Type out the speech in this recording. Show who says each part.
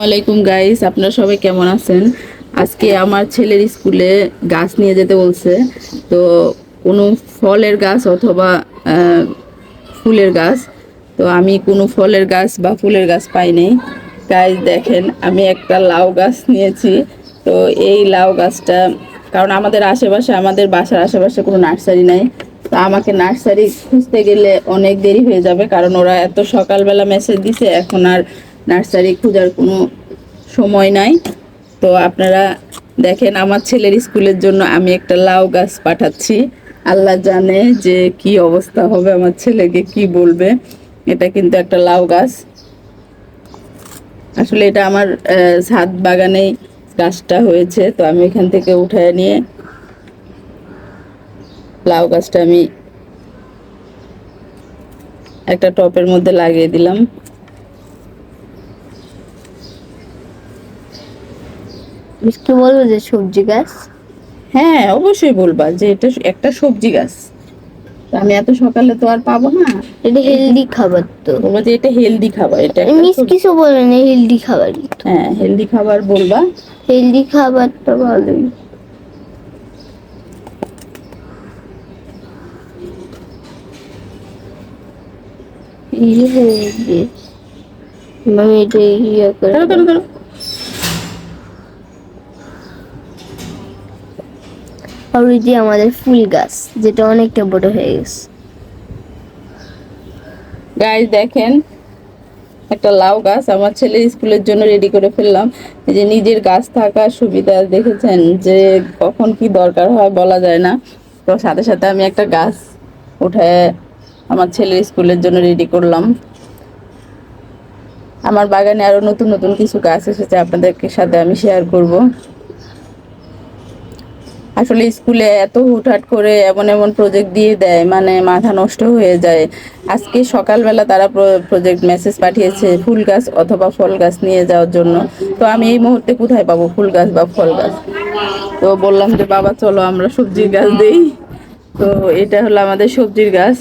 Speaker 1: ওয়ালাইকুম গাইস, আপনারা সবাই কেমন আছেন? আজকে আমার ছেলের স্কুলে গাছ নিয়ে যেতে বলছে। তো কোনো ফলের গাছ অথবা ফুলের গাছ। তো আমি কোনো ফলের গাছ বা ফুলের গাছ পাই নাই। গাইস, দেখেন, আমি একটা লাউ গাছ নিয়েছি। তো এই লাউ গাছটা, কারণ আমাদের আশেপাশে, আমাদের বাসার আশেপাশে কোনো নার্সারি নাই। তো আমাকে নার্সারি খুঁজতে গেলে অনেক দেরি হয়ে যাবে, কারণ ওরা এত সকালবেলা মেসেজ দিছে, এখন আর নার্সারি খোঁজার কোনো সময় নাই। তো আপনারা দেখেন, আমার ছেলের স্কুলের জন্য আমি একটা লাউ গাছ পাঠাচ্ছি। আল্লাহ জানে যে কি অবস্থা হবে আমার ছেলেকে, কি বলবে। এটা কিন্তু একটা লাউ গাছ। আসলে এটা আমার ছাদ বাগানেই গাছটা হয়েছে। তো আমি এখান থেকে উঠায় নিয়ে লাউ গাছটা আমি একটা টপের মধ্যে লাগিয়ে দিলাম।
Speaker 2: মিষ্টি বলব যে সবজি গাছ?
Speaker 1: হ্যাঁ অবশ্যই বলবা যে এটা একটা সবজি গাছ। আমি এত সকালে তো আর পাবো না।
Speaker 2: এটা হেলদি খাবার তো।
Speaker 1: বলব যে এটা হেলদি খাবার এটা
Speaker 2: মিস কিছু বলে না হেলদি খাবার
Speaker 1: হ্যাঁ হেলদি খাবার বলবা।
Speaker 2: হেলদি খাবারটা ভালোই। ইয়ে হয়ে গেছে। আমি এটা ইয়ে করে আর ওই যে আমাদের ফুল গাছ, যেটা অনেকটা বড় হয়ে গেছে।
Speaker 1: গাছ দেখেন, একটা লাউ গাছ আমার ছেলের স্কুলের জন্য রেডি করে ফেললাম। যে নিজের গাছ থাকার সুবিধা দেখেছেন যে কখন কি দরকার হয় বলা যায় না। তো সাথে সাথে আমি একটা গাছ উঠায় আমার ছেলের স্কুলের জন্য রেডি করলাম। আমার বাগানে আরও নতুন নতুন কিছু গাছ এসেছে আপনাদেরকে সাথে আমি শেয়ার করব। আসলে স্কুলে এত হুটহাট করে এমন এমন প্রজেক্ট দিয়ে দেয় মানে মাথা নষ্ট হয়ে যায়। আজকে সকালবেলা তারা প্রজেক্ট মেসেজ পাঠিয়েছে ফুল গাছ অথবা ফল গাছ নিয়ে যাওয়ার জন্য। তো আমি এই মুহূর্তে কোথায় পাবো ফুল গাছ বা ফল গাছ? তো বললাম যে, বাবা, চলো আমরা সবজির গাছ দিই। তো এটা হলো আমাদের সবজির গাছ।